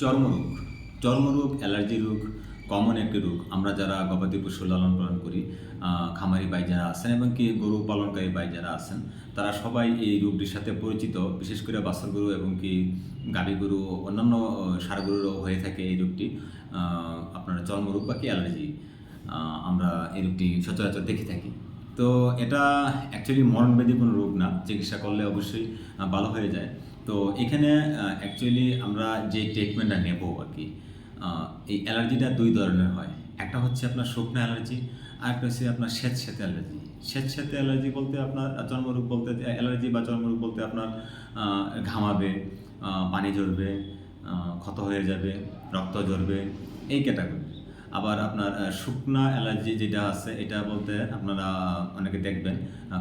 চর্মরোগ চর্মরোগ, অ্যালার্জি রোগ কমন একটি রোগ। আমরা যারা গবাদি পশু লালন পালন করি খামারি ভাই যারা আছেন এবং কি গরু পালনকারী ভাই যারা আছেন, তারা সবাই এই রোগটির সাথে পরিচিত। বিশেষ করে বাছর গরু এবং কি গাভী গরু অন্যান্য ষাঁড় গরুরও হয়ে থাকে এই রোগটি। আপনার চর্মরোগ বা কি অ্যালার্জি আমরা এই রোগটি সচরাচর দেখে থাকি। তো এটা অ্যাকচুয়ালি মরণব্যাধি কোনো রোগ না। চিকিৎসা করলে অবশ্যই ভালো হয়ে যায়। তো এখানে অ্যাকচুয়ালি আমরা যে ট্রিটমেন্টটা নেব আর কি এই অ্যালার্জিটা দুই ধরনের হয়। একটা হচ্ছে আপনার শুকনো অ্যালার্জি আর একটা হচ্ছে আপনার স্বেতে অ্যালার্জি। স্বেতে অ্যালার্জি বলতে আপনার চর্মরোগ বলতে, অ্যালার্জি বা চর্মরোগ বলতে আপনার ঘামাবে পানি ঝরবে ক্ষত হয়ে যাবে, রক্ত ঝরবে, এই ক্যাটাগরি আবার আপনার শুকনা অ্যালার্জি যেটা আছে, এটা বলতে আপনারা অনেকে দেখবেন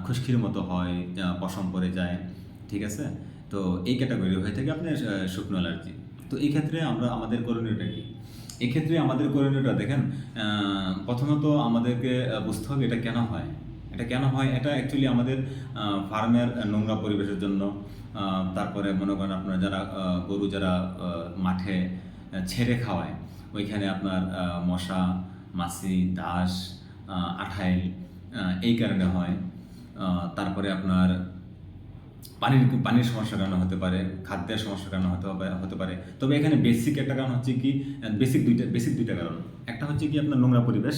খুশকির মতো হয় পশম পড়ে যায়, ঠিক আছে? তো এই ক্যাটাগরি হয়ে থাকে আপনার শুকনো অ্যালার্জি। তো এই ক্ষেত্রে আমরা, আমাদের করণীয়টা কি? এক্ষেত্রে আমাদের করণীয়টা, দেখেন প্রথমত আমাদেরকে বুঝতে হবে এটা কেন হয়। এটা কেন হয়? এটা অ্যাকচুয়ালি আমাদের ফার্মের নোংরা পরিবেশের জন্য। তারপরে মনে করেন আপনার যারা গরু যারা মাঠে ছেড়ে খাওয়ায়, ওইখানে আপনার মশা, মাছি, দাস আঠাইল এই কারণে হয়। তারপরে আপনার পানির পানির সমস্যার কারণে হতে পারে, খাদ্যের সমস্যার কারণে হতে হতে পারে। তবে এখানে বেসিক একটা কারণ হচ্ছে কি বেসিক দুইটা বেসিক দুইটা কারণ। একটা হচ্ছে কি আপনার নোংরা পরিবেশ,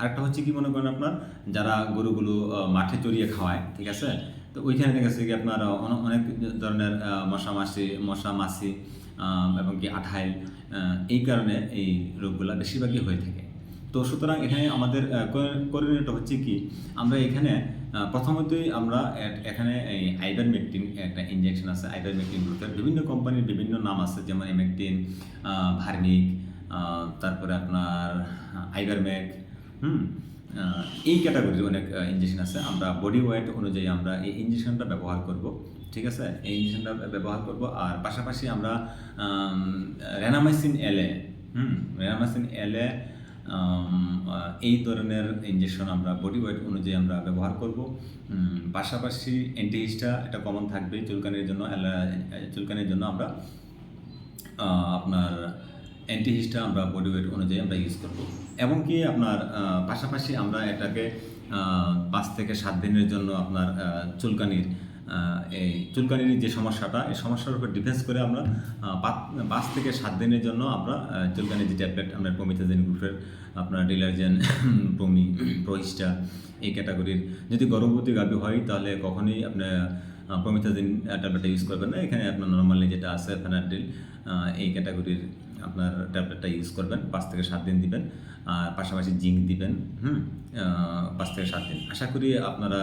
আরেকটা হচ্ছে কি মনে করেন আপনার যারা গরুগুলো মাঠে চড়িয়ে খাওয়ায়, ঠিক আছে? তো ওইখানে দেখা যাচ্ছে কি আপনার অনেক ধরনের মশা মাছি মশা মাছি এবং কি আঠাইল এই কারণে এই রোগগুলো বেশিরভাগই হয়ে থাকে। তো সুতরাং এখানে আমাদের করণীয়টা হচ্ছে কি, আমরা এখানে প্রথমতই আমরা এখানে এই আইভারমেকটিন একটা ইঞ্জেকশন আছে আইভারমেকটিন গ্রুপের বিভিন্ন কোম্পানির বিভিন্ন নাম আছে, যেমন এমেকটিন ভার্মিক তারপরে আপনার আইভারমেক হুম এই ক্যাটাগরির অনেক ইঞ্জেকশন আছে। আমরা বডি ওয়েট অনুযায়ী আমরা এই ইঞ্জেকশনটা ব্যবহার করব, ঠিক আছে? এই ইঞ্জেকশনটা ব্যবহার করব, আর পাশাপাশি আমরা রেনামাইসিন এলে হুম রেনামাইসিন এলে এই ধরনের ইঞ্জেকশন আমরা বডি ওয়েট অনুযায়ী আমরা ব্যবহার করব। পাশাপাশি অ্যান্টিহিস্টা এটা কমন থাকবে। চুলকানির জন্য চুলকানির জন্য আমরা আপনার অ্যান্টিহিস্টা আমরা বডি ওয়েট অনুযায়ী আমরা ইউজ করব। এবং কি আপনার পাশাপাশি আমরা এটাকে পাঁচ থেকে সাত দিনের জন্য আপনার চুলকানির এই চুলকানির যে সমস্যাটা, এই সমস্যার উপর ডিফেন্স করে আমরা পাঁচ- থেকে সাত দিনের জন্য আমরা চুলকানির যে ট্যাবলেট আমরা প্রমিথাজিন গ্রুপের আপনার ডিলার্জেন প্রমি প্রহিস্টা এই ক্যাটাগরির যদি গর্ভবতী গাভী হয়, তাহলে কখনোই আপনার প্রমিথাজিন ট্যাবলেটটা ইউজ করবেন না। এখানে আপনার নর্মালি যেটা আছে ফেনাডিল এই ক্যাটাগরির আপনার ট্যাবলেটটা ইউজ করবেন, পাঁচ থেকে সাত দিন দিবেন, আর পাশাপাশি জিঙ্ক দিবেন, হুম? পাঁচ থেকে সাত দিন। আশা করি আপনারা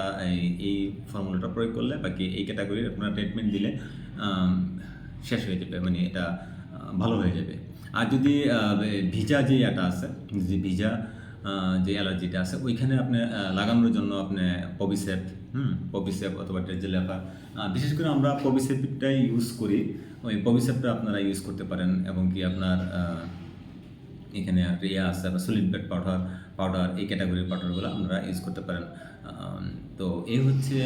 এই ফর্মুলাটা প্রয়োগ করলে বাকি এই ক্যাটাগরির আপনারা ট্রিটমেন্ট দিলে শেষ হয়ে যাবে মানে এটা ভালো হয়ে যাবে। আর যদি ভিজা যে এটা আছে, যে ভিজা যে অ্যালার্জিটা আছে, ওইখানে আপনি লাগানোর জন্য আপনি পবিসেপ হুম পবিসেপ অথবা ডেজেলেফা বিশেষ করে আমরা পবিসেপটাই ইউজ করি। ওই পবিসেপটা আপনারা ইউজ করতে পারেন এবং কি আপনার এখানে রিয়া আছে বা সলিড বেড পাউডার পাউডার এই ক্যাটাগরির পাউডারগুলো আপনারা ইউজ করতে পারেন। তো এই হচ্ছে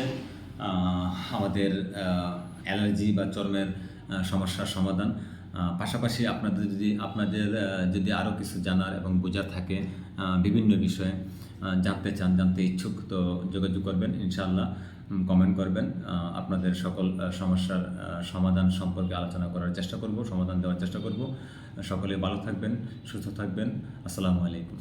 আমাদের অ্যালার্জি বা চর্মের সমস্যার সমাধান। পাশাপাশি আপনাদের যদি আপনাদের যদি আরও কিছু জানার এবং বোঝার থাকে বিভিন্ন বিষয়ে জানতে চান, জানতে ইচ্ছুক, তো যোগাযোগ করবেন ইনশাল্লাহ কমেন্ট করবেন। আপনাদের সকল সমস্যার সমাধান সম্পর্কে আলোচনা করার চেষ্টা করব, সমাধান দেওয়ার চেষ্টা করব। সকলে ভালো থাকবেন, সুস্থ থাকবেন। আসসালামু আলাইকুম।